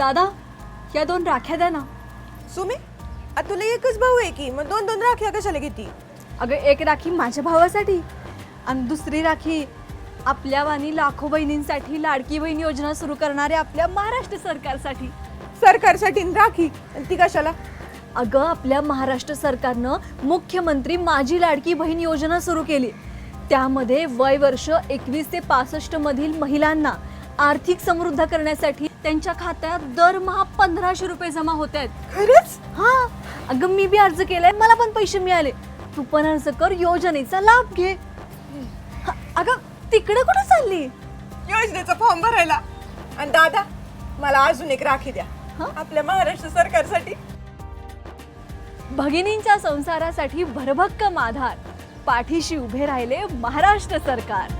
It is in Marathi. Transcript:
दादा या दोन राख्या द्या ना. सुमी तुला एकच भाऊ आहे की? मग दोन दोन राख्या कशाला घेती? अगं एक राखी माझ्या भावासाठी आणि दुसरी राखी आपल्या वाणी लाखो बहिणींसाठी लाडकी बहीण योजना सुरू करणाऱ्या आपल्या महाराष्ट्र सरकारसाठी. सरकारसाठी न राखी? आणि ती कशाला? अगं आपल्या महाराष्ट्र सरकारनं मुख्यमंत्री माझी लाडकी बहीण योजना सुरू केली. त्यामध्ये वय वर्ष एकवीस ते पासष्ट मधील महिलांना आर्थिक समृद्ध करण्यासाठी त्यांच्या खात्यात दरमहा पंधराशे रुपये जमा होत आहेत. खरंच? हा. अगं मी बी अर्ज केलाय मला पण पैसे मिळाले. तू पण अर्ज कर योजनेचा लाभ घे. हा, अगं तिकडे कुठे चालली? योजनेचा फॉर्म भरायला. आणि दादा मला अजून एक राखी द्या. हं? आपल्या महाराष्ट्र सरकारसाठी. भगिनींच्या संसारासाठी भरभक्कम आधार. पाठीशी उभे राहिले महाराष्ट्र सरकार.